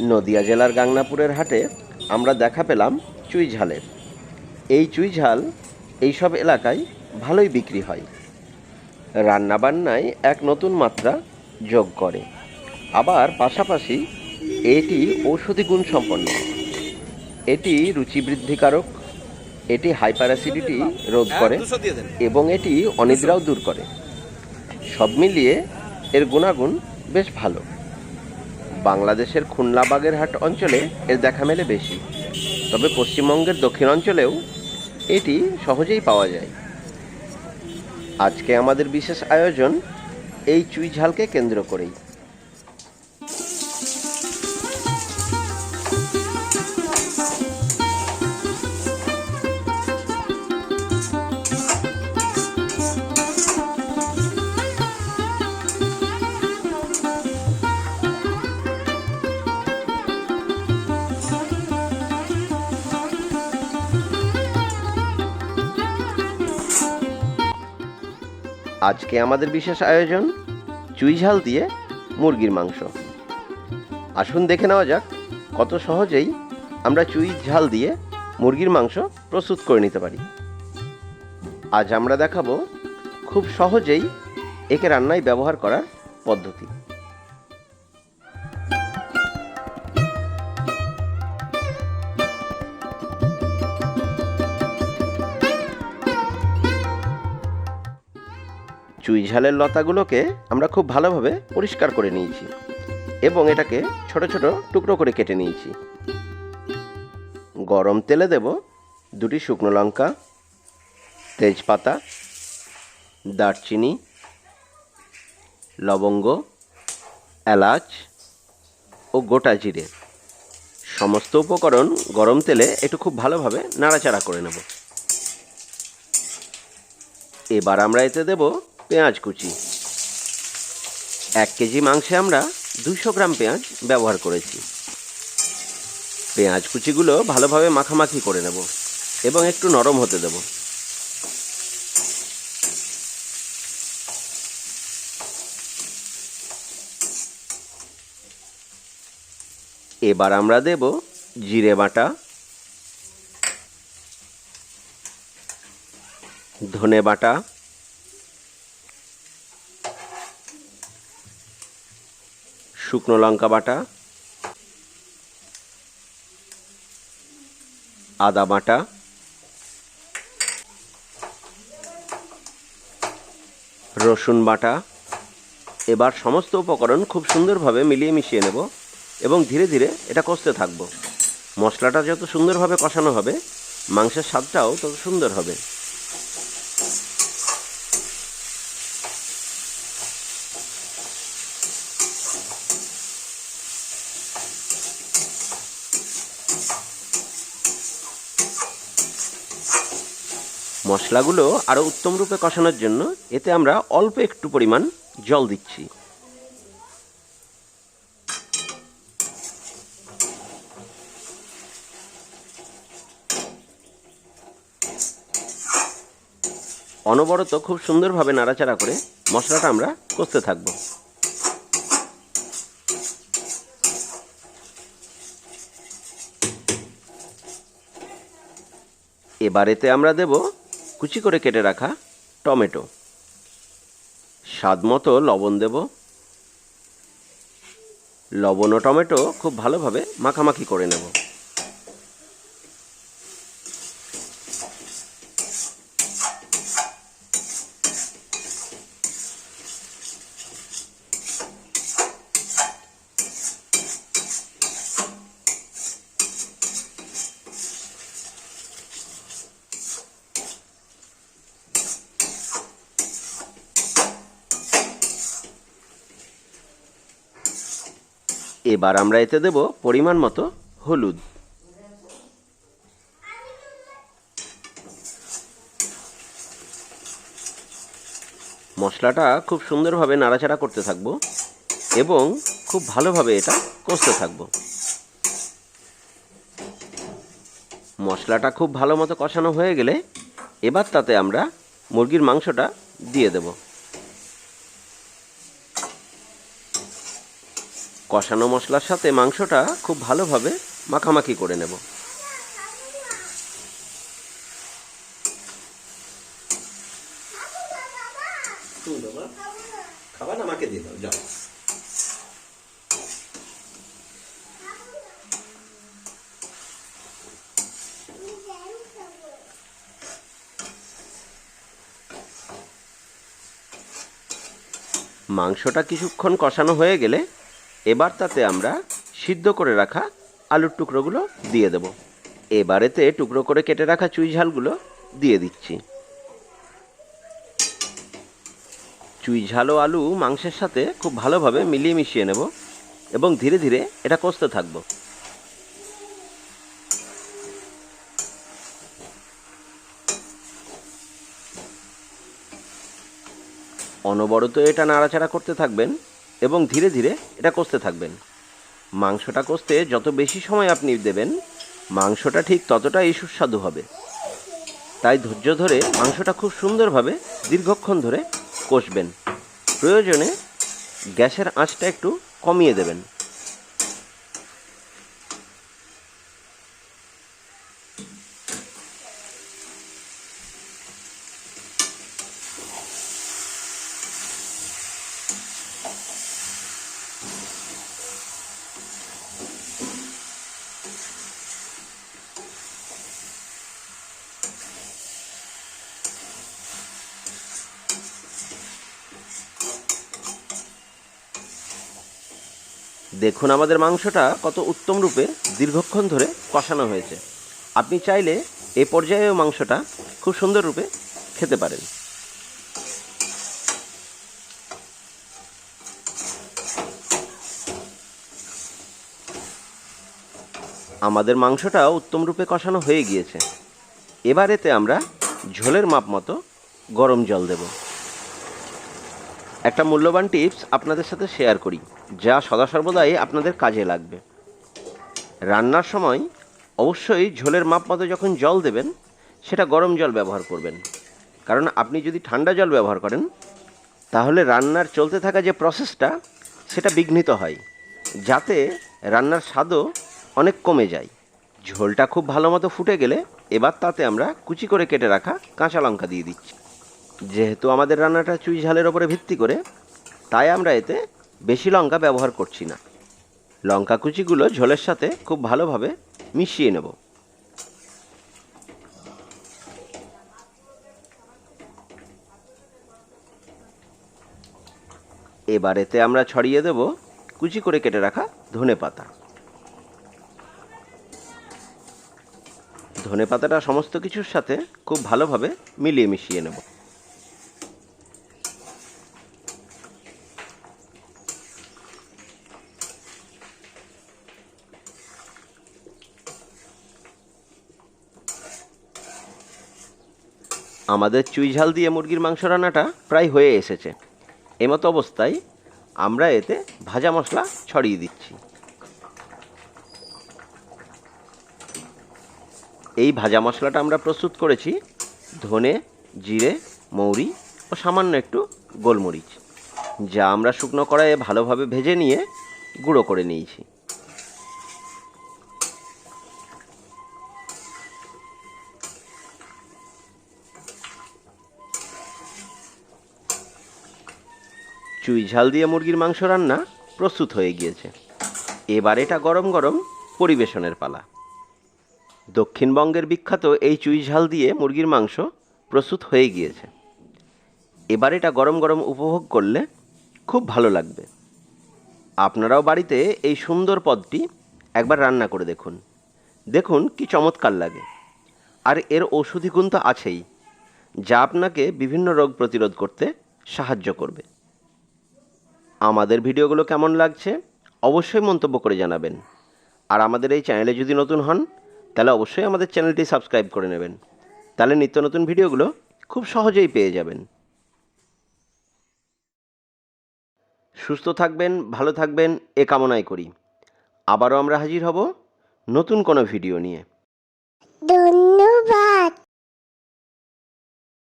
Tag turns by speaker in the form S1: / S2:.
S1: নদিয়া জেলার গাংনাপুরের হাটে আমরা দেখা পেলাম চুইঝালের এই চুই ঝাল এইসব এলাকায় ভালোই বিক্রি হয়। রান্নাবান্নায় এক নতুন মাত্রা যোগ করে। আবার পাশাপাশি এটি ঔষধি গুণ সম্পন্ন। এটি রুচি বৃদ্ধিকারক এটি হাইপার অ্যাসিডিটি রোধ করে এবং এটি অনিদ্রাও দূর করে। সব মিলিয়ে এর গুণাগুণ বেশ ভালো। বাংলাদেশের খুলনা বাগেরহাট অঞ্চলে এর দেখা মেলে বেশি। তবে পশ্চিমবঙ্গের দক্ষিণ অঞ্চলেও এটি সহজেই পাওয়া যায়। আজকে আমাদের বিশেষ আয়োজন এই চুই ঝালকে কেন্দ্র করেই। আজকে আমাদের বিশেষ আয়োজন চুইঝাল দিয়ে মুরগির মাংস। আসুন দেখে নেওয়া যাক কত সহজেই আমরা চুই ঝাল দিয়ে মুরগির মাংস প্রস্তুত করে নিতে পারি। আজ আমরা দেখাবো খুব সহজেই একে রান্নায় ব্যবহার করার পদ্ধতি। চুই ঝালের লতাগুলোকে আমরা খুব ভালোভাবে পরিষ্কার করে নিয়েছি এবং এটাকে ছোট ছোট টুকরো করে কেটে নিয়েছি। গরম তেলে দেব দুটি শুকনো লঙ্কা, তেজপাতা, দারচিনি, লবঙ্গ, এলাচ ও গোটা জিরে। সমস্ত উপকরণ গরম তেলে একটু খুব ভালোভাবে নাড়াচাড়া করে নেব। এবার আমরা এতে দেব পেঁয়াজ কুচি। এক কেজি মাংসে আমরা দুশো গ্রাম পেঁয়াজ ব্যবহার করেছি। পেঁয়াজ কুচিগুলো ভালোভাবে মাখামাখি করে নেব এবং একটু নরম হতে দেব। এবার আমরা দেব জিরে বাটা, ধনে বাটা শুকনো লঙ্কা বাটা, আদা বাটা, রসুন বাটা। এবার সমস্ত উপকরণ খুব সুন্দরভাবে মিলিয়ে মিশিয়ে নেব এবং ধীরে ধীরে এটা কষতে থাকব। মশলাটা যত সুন্দরভাবে কষানো হবে, মাংসের স্বাদটাও তত সুন্দর হবে। মশলাগুলো আরও উত্তম রূপে কষানোর জন্য এতে আমরা অল্প একটু পরিমাণ জল দিচ্ছি। অনবরত খুব সুন্দরভাবে নাড়াচাড়া করে মশলাটা আমরা কষতে থাকব। এবার এতে আমরা দেব কুচি করে কেটে রাখা টমেটো। স্বাদ মতো লবণ দেব। লবণ ও টমেটো খুব ভালোভাবে মাখামাখি করে নেব। এবার আমরা এতে দেব পরিমাণ মতো হলুদ। মশলাটা খুব সুন্দরভাবে নাড়াচাড়া করতে থাকব এবং খুব ভালোভাবে এটা কষতে থাকব। মশলাটা খুব ভালো মতো কষানো হয়ে গেলে এবার তাতে আমরা মুরগির মাংসটা দিয়ে দেব। কষানো মশলার সাথে মাংসটা খুব ভালোভাবে মাখামাখি করে নেব। মাংসটা কিছুক্ষণ কষানো হয়ে গেলে এবার তাতে আমরা সিদ্ধ করে রাখা আলুর টুকরোগুলো দিয়ে দেব। এবারেতে টুকরো করে কেটে রাখা চুই ঝালগুলো দিয়ে দিচ্ছি। চুই ঝাল ও আলু মাংসের সাথে খুব ভালোভাবে মিলিয়ে মিশিয়ে নেব এবং ধীরে ধীরে এটা কষতে থাকব। অনবরত এটা নাড়াচাড়া করতে থাকবেন। এবং ধীরে ধীরে এটা কষতে থাকবেন। মাংসটা কষতে যত বেশি সময় আপনি দেবেন, মাংসটা ঠিক ততটাই সুস্বাদু হবে। তাই ধৈর্য ধরে মাংসটা খুব সুন্দরভাবে দীর্ঘক্ষণ ধরে কষবেন। প্রয়োজনে গ্যাসের আঁচটা একটু কমিয়ে দেবেন। দেখুন আমাদের মাংসটা কত উত্তম রূপে দীর্ঘক্ষণ ধরে কষানো হয়েছে। আপনি চাইলে এ পর্যায়েও মাংসটা খুব সুন্দর রূপে খেতে পারেন। আমাদের মাংসটা উত্তম রূপে কষানো হয়ে গিয়েছে। এবার এতে আমরা ঝোলের মাপ মতো গরম জল দেব। একটা মূল্যবান টিপস আপনাদের সাথে শেয়ার করি, যা সদা সর্বদাই আপনাদের কাজে লাগবে। রান্নার সময় অবশ্যই ঝোলের মাপ মতো যখন জল দেবেন, সেটা গরম জল ব্যবহার করবেন। কারণ আপনি যদি ঠান্ডা জল ব্যবহার করেন, তাহলে রান্নার চলতে থাকা যে প্রসেসটা, সেটা বিঘ্নিত হয়, যাতে রান্নার স্বাদও অনেক কমে যায়। ঝোলটা খুব ভালো মতো ফুটে গেলে, এবার তাতে আমরা কুচি করে কেটে রাখা কাঁচা লঙ্কা দিয়ে দিচ্ছি। যেহেতু আমাদের রান্নাটা চুই ঝালের ওপরে ভিত্তি করে, তাই আমরা এতে বেশি লঙ্কা ব্যবহার করছি না। লঙ্কা কুচিগুলো ঝোলের সাথে খুব ভালোভাবে মিশিয়ে নেব। এবার এতে আমরা ছড়িয়ে দেব কুচি করে কেটে রাখা ধনে পাতা। ধনে পাতাটা সমস্ত কিছুর সাথে খুব ভালোভাবে মিলিয়ে মিশিয়ে নেব। আমাদের চুই ঝাল দিয়ে মুরগির মাংস রান্নাটা প্রায় হয়ে এসেছে। এমতো অবস্থায় আমরা এতে ভাজা মশলা ছড়িয়ে দিচ্ছি। এই ভাজা মশলাটা আমরা প্রস্তুত করেছি ধনে, জিরে, মৌরি ও সামান্য একটু গোলমরিচ, যা আমরা শুকনো কড়াইয়ে ভালোভাবে ভেজে নিয়ে গুঁড়ো করে নিয়েছি। চুই ঝাল দিয়ে মুরগির মাংস রান্না প্রস্তুত হয়ে গিয়েছে। এবার এটা গরম গরম পরিবেশনের পালা। দক্ষিণবঙ্গের বিখ্যাত এই চুই ঝাল দিয়ে মুরগির মাংস প্রস্তুত হয়ে গিয়েছে। এবার এটা গরম গরম উপভোগ করলে খুব ভালো লাগবে। আপনারাও বাড়িতে এই সুন্দর পদটি একবার রান্না করে দেখুন। দেখুন কি চমৎকার লাগে। আর এর ঔষধি গুণ তো আছেই, যা আপনাকে বিভিন্ন রোগ প্রতিরোধ করতে সাহায্য করবে। আমাদের ভিডিওগুলো কেমন লাগছে অবশ্যই মন্তব্য করে জানাবেন। আর আমাদের এই চ্যানেলে যদি নতুন হন, তাহলে অবশ্যই আমাদের চ্যানেলটি সাবস্ক্রাইব করে নেবেন। তাহলে নিত্য নতুন ভিডিওগুলো খুব সহজেই পেয়ে যাবেন। সুস্থ থাকবেন, ভালো থাকবেন, এ কামনাই করি। আবারও আমরা হাজির হব নতুন কোনো ভিডিও নিয়ে।